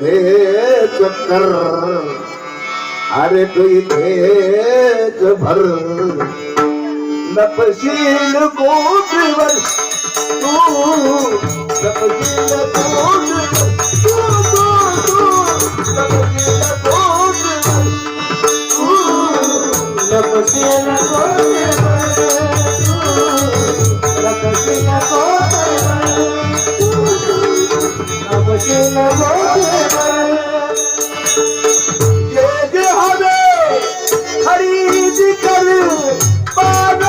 चक्कर। अरे कोई तेज भर। नपशील हर भे जर नपशील कर बाजार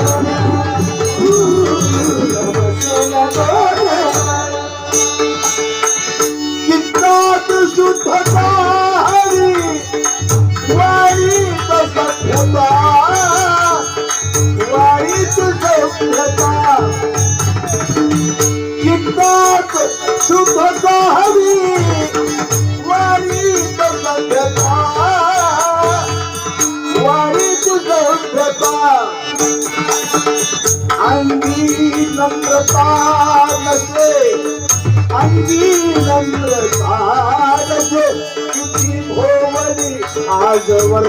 चित्तात शुद्धता हवी वाईत सभ्यता वाईत सभ्यता अंगी नम्रता नसे अंगी नम्रता नसे किती भोवली आजवर।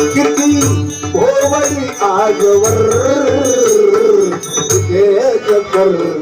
किती भोवली आजवर। इथेच कर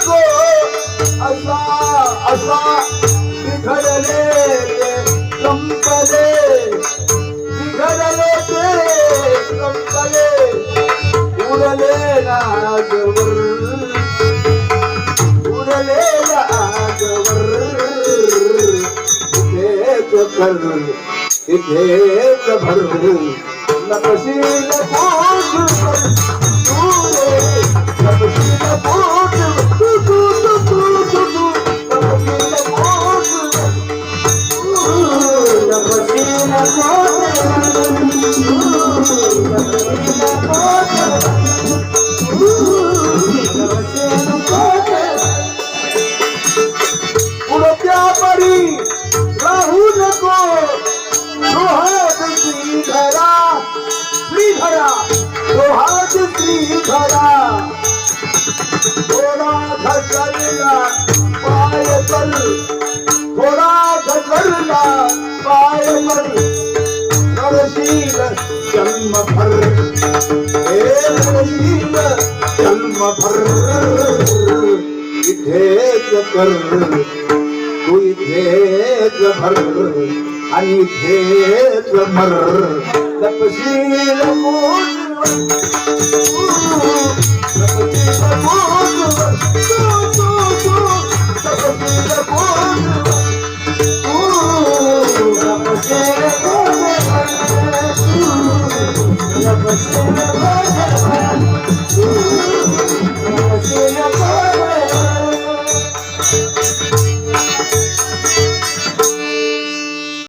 नको असा असा बिघडले ते संपले बिघडले ते संपले उरले नाजवर उरले नाजवर इथेच कर इथेच भर। नपशील पोट तू रे नपशील पोट श्रीधरा रोहात श्रीधरा थोडा घसरला पाय कर थोडा घसरला पाय कर करशील जन्म भर हे करशील जन्म भर इथेच कर तू इथेच भर आणि इथेच मर तपशील कोटवर